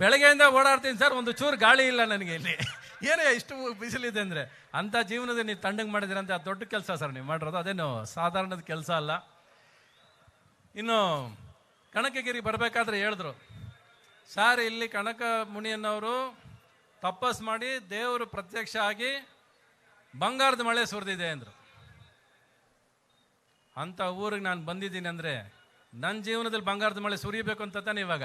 ಬೆಳಗ್ಗೆಯಿಂದ ಓಡಾಡ್ತೀನಿ ಸರ್, ಒಂದು ಚೂರು ಗಾಳಿ ಇಲ್ಲ ನನಗೆ ಇಲ್ಲಿ. ಏನೇ ಇಷ್ಟು ಬಿಸಿಲಿದೆ ಅಂದರೆ, ಅಂಥ ಜೀವನದ ನೀವು ತಂಡಂಗೆ ಮಾಡಿದಿರಂತ ಅದು ದೊಡ್ಡ ಕೆಲಸ ಸರ್ ನೀವು ಮಾಡಿರೋದು. ಅದೇನು ಸಾಧಾರಣದ ಕೆಲಸ ಅಲ್ಲ. ಇನ್ನು ಕಣಕಗಿರಿ ಬರಬೇಕಾದ್ರೆ ಹೇಳಿದ್ರು. ಸರ್, ಇಲ್ಲಿ ಕಣಕ ಮುನಿಯನ್ನವರು ತಪಸ್ ಮಾಡಿ ದೇವರು ಪ್ರತ್ಯಕ್ಷ ಆಗಿ ಬಂಗಾರದ ಮಳೆ ಸುರಿದಿದೆ ಅಂದರು. ಅಂಥ ಊರಿಗೆ ನಾನು ಬಂದಿದ್ದೀನಿ ಅಂದರೆ ನನ್ನ ಜೀವನದಲ್ಲಿ ಬಂಗಾರದ ಮಳೆ ಸುರಿಬೇಕು ಅಂತ ತಾನೆ ಇವಾಗ?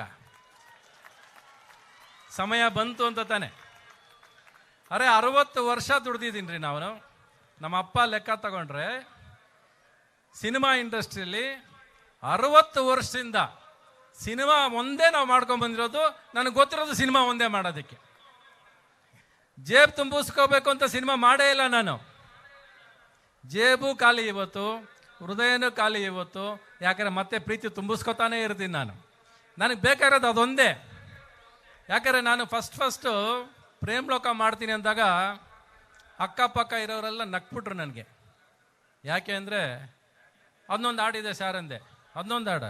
ಸಮಯ ಬಂತು ಅಂತ ತಾನೆ. ಅರೆ ಅರವತ್ತು ವರ್ಷ ದುಡ್ದಿದ್ದೀನಿ ರೀ ನಾವು. ನಮ್ಮ ಅಪ್ಪ ಲೆಕ್ಕ ತಗೊಂಡ್ರೆ ಸಿನಿಮಾ ಇಂಡಸ್ಟ್ರಿಯಲ್ಲಿ ಅರವತ್ತು ವರ್ಷದಿಂದ ಸಿನಿಮಾ ಒಂದೇ ನಾವು ಮಾಡ್ಕೊಂಡು ಬಂದಿರೋದು, ನನಗೆ ಗೊತ್ತಿರೋದು ಸಿನಿಮಾ ಒಂದೇ ಮಾಡೋದಕ್ಕೆ. ಜೇಬ್ ತುಂಬಿಸ್ಕೋಬೇಕು ಅಂತ ಸಿನಿಮಾ ಮಾಡೇ ಇಲ್ಲ ನಾನು. ಜೇಬು ಖಾಲಿ ಇವತ್ತು, ಹೃದಯನೂ ಖಾಲಿ ಇವತ್ತು, ಯಾಕಂದ್ರೆ ಮತ್ತೆ ಪ್ರೀತಿ ತುಂಬಿಸ್ಕೊತಾನೇ ಇರ್ತೀನಿ ನಾನು. ನನಗೆ ಬೇಕಾಗಿರೋದು ಅದೊಂದೇ. ಯಾಕಂದ್ರೆ ನಾನು ಫಸ್ಟ್ ಫಸ್ಟು ಪ್ರೇಮ್ ಲೋಕ ಮಾಡ್ತೀನಿ ಅಂದಾಗ ಅಕ್ಕಪಕ್ಕ ಇರೋರೆಲ್ಲ ನಕ್ಬಿಟ್ರು ನನಗೆ. ಯಾಕೆ ಅಂದರೆ ಅದನ್ನೊಂದು ಹಾಡಿದೆ ಸರ್ ಅಂದೆ. ಅದನ್ನೊಂದು ಹಾಡ?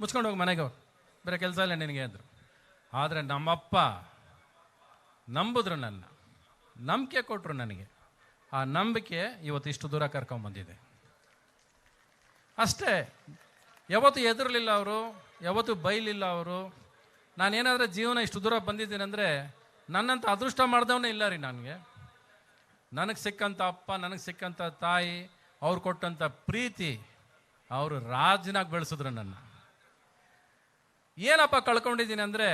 ಮುಚ್ಕೊಂಡು ಹೋಗಿ ಮನೆಗೆ ಬೇರೆ ಕೆಲಸ ಇಲ್ಲ ನಿನಗೆ ಅಂದರು. ಆದರೆ ನಮ್ಮಪ್ಪ ನಂಬಿದ್ರು ನನ್ನ. ನಂಬಿಕೆ ಕೊಟ್ಟರು ನನಗೆ. ಆ ನಂಬಿಕೆ ಇವತ್ತು ಇಷ್ಟು ದೂರ ಕರ್ಕೊಂಬಂದಿದೆ ಅಷ್ಟೇ, ಯಾವತ್ತು ಎದುರಲಿಲ್ಲ ಅವರು, ಯಾವತ್ತೂ ಬೈಲಿಲ್ಲ ಅವರು ನಾನೇನಾದರೂ ಜೀವನ ಇಷ್ಟು ದೂರ ಬಂದಿದ್ದೀನಿ ಅಂದರೆ ನನ್ನಂತ ಅದೃಷ್ಟ ಮಾಡಿದವನೇ ಇಲ್ಲ ರೀ ನನಗೆ. ನನಗೆ ಸಿಕ್ಕಂಥ ಅಪ್ಪ, ನನಗೆ ಸಿಕ್ಕಂಥ ತಾಯಿ, ಅವ್ರು ಕೊಟ್ಟಂಥ ಪ್ರೀತಿ, ಅವರು ರಾಜನಾಗಿ ಬೆಳೆಸಿದ್ರು ನನ್ನ. ಏನಪ್ಪ ಕಳ್ಕೊಂಡಿದ್ದೀನಿ ಅಂದರೆ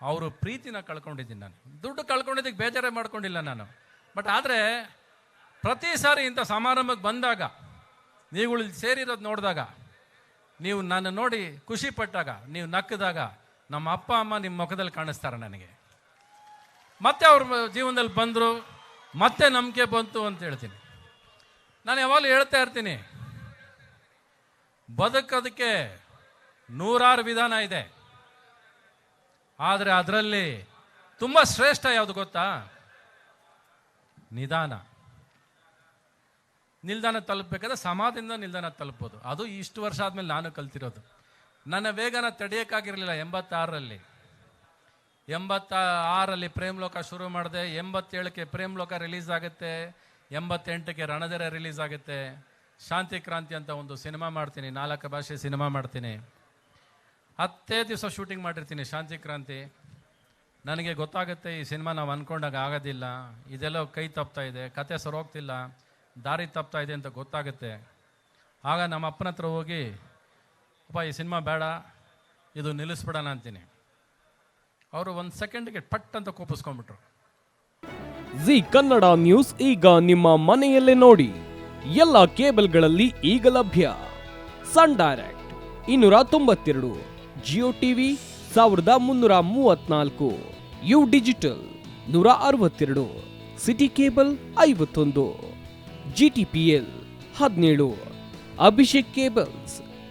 ಅವರು ಪ್ರೀತಿನ ಕಳ್ಕೊಂಡಿದ್ದೀನಿ ನಾನು. ದುಡ್ಡು ಕಳ್ಕೊಂಡಿದ್ದಕ್ಕೆ ಬೇಜಾರೇ ಮಾಡ್ಕೊಂಡಿಲ್ಲ ನಾನು. ಬಟ್ ಆದರೆ ಪ್ರತಿ ಸಾರಿ ಇಂಥ ಸಮಾರಂಭಕ್ಕೆ ಬಂದಾಗ ನೀವುಗಳು ಸೇರಿರೋದು ನೋಡಿದಾಗ, ನೀವು ನನ್ನ ನೋಡಿ ಖುಷಿ ಪಟ್ಟಾಗ, ನೀವು ನಕ್ಕಿದಾಗ ನಮ್ಮ ಅಪ್ಪ, ಅಮ್ಮ ನಿಮ್ಮ ಮುಖದಲ್ಲಿ ಕಾಣಿಸ್ತಾರೆ ನನಗೆ. ಮತ್ತೆ ಅವ್ರ ಜೀವನದಲ್ಲಿ ಬಂದರು, ಮತ್ತೆ ನಂಬಿಕೆ ಬಂತು ಅಂತ ಹೇಳ್ತೀನಿ. ನಾನು ಯಾವಾಗಲೂ ಹೇಳ್ತಾ ಇರ್ತೀನಿ, ಬದುಕೋದಕ್ಕೆ ನೂರಾರು ವಿಧಾನ ಇದೆ. ಆದರೆ ಅದರಲ್ಲಿ ತುಂಬ ಶ್ರೇಷ್ಠ ಯಾವುದು ಗೊತ್ತಾ? ನಿಧಾನ. ನಿಲ್ದಾಣ ತಲುಪಬೇಕಾದ್ರೆ ಸಮಾಧಿಯಿಂದ ನಿಲ್ದಾಣ ತಲುಪೋದು ಅದು ಇಷ್ಟು ವರ್ಷ ಆದಮೇಲೆ ನಾನು ಕಲ್ತಿರೋದು. ನನ್ನ ವೇಗನ ತಡೆಯೋಕ್ಕಾಗಿರಲಿಲ್ಲ. ಎಂಬತ್ತಾರರಲ್ಲಿ. ಎಂಬತ್ತ ಆರಲ್ಲಿ ಪ್ರೇಮ್ ಲೋಕ ಶುರು ಮಾಡಿದೆ. ಎಂಬತ್ತೇಳಕ್ಕೆ ಪ್ರೇಮ್ ಲೋಕ ರಿಲೀಸ್ ಆಗುತ್ತೆ. ಎಂಬತ್ತೆಂಟಕ್ಕೆ ರಣಧರ ರಿಲೀಸ್ ಆಗುತ್ತೆ. ಶಾಂತಿ ಕ್ರಾಂತಿ ಅಂತ ಒಂದು ಸಿನಿಮಾ ಮಾಡ್ತೀನಿ. ನಾಲ್ಕು ಭಾಷೆ ಸಿನಿಮಾ ಮಾಡ್ತೀನಿ. ಹತ್ತೇ ದಿವಸ ಶೂಟಿಂಗ್ ಮಾಡಿರ್ತೀನಿ ಶಾಂತಿ ಕ್ರಾಂತಿ. ನನಗೆ ಗೊತ್ತಾಗುತ್ತೆ ಈ ಸಿನಿಮಾ ನಾವು ಅಂದ್ಕೊಂಡಾಗ ಆಗೋದಿಲ್ಲ. ಇದೆಲ್ಲ ಕೈ ತಪ್ತಾ ಇದೆ. ಕತೆ ಸರೋಗ್ತಿಲ್ಲ ದಾರಿ ತಪ್ತಾ ಇದೆ ಅಂತ ಗೊತ್ತಾಗುತ್ತೆ. ಆಗ ನಮ್ಮ ಅಪ್ಪನ ಹತ್ರ ಹೋಗಿ ಅಪ್ಪ, ಈ ಸಿನಿಮಾ ಬೇಡ, ಇದು ನಿಲ್ಲಿಸ್ಬಿಡೋಣ ಅಂತೀನಿ. ಅವರು ಒಂದು ಸೆಕೆಂಡ್ಗೆ ಪಟ್ ಅಂತ ಕೋಪಿಸ್ಕೊಂಡ್ಬಿಟ್ರು. ಜಿ ಕನ್ನಡ ನ್ಯೂಸ್ ಈಗ ನಿಮ್ಮ ಮನೆಯಲ್ಲೇ ನೋಡಿ. ಎಲ್ಲ ಕೇಬಲ್ಗಳಲ್ಲಿ ಈಗ ಲಭ್ಯ. ಸನ್ ಡೈರೆಕ್ಟ್ ಇನ್ನೂರ ತೊಂಬತ್ತೆರಡು, ಜಿಯೋ ಟಿವಿ ಸಾವಿರದ ಮುನ್ನೂರ ಮೂವತ್ನಾಲ್ಕು, ಯು ಡಿಜಿಟಲ್ ನೂರ ಅರವತ್ತೆರಡು, ಸಿಟಿ ಕೇಬಲ್ ಐವತ್ತೊಂದು, ಜಿ ಟಿ ಪಿ ಎಲ್ ಹದಿನೇಳು, ಅಭಿಷೇಕ್ ಕೇಬಲ್ಸ್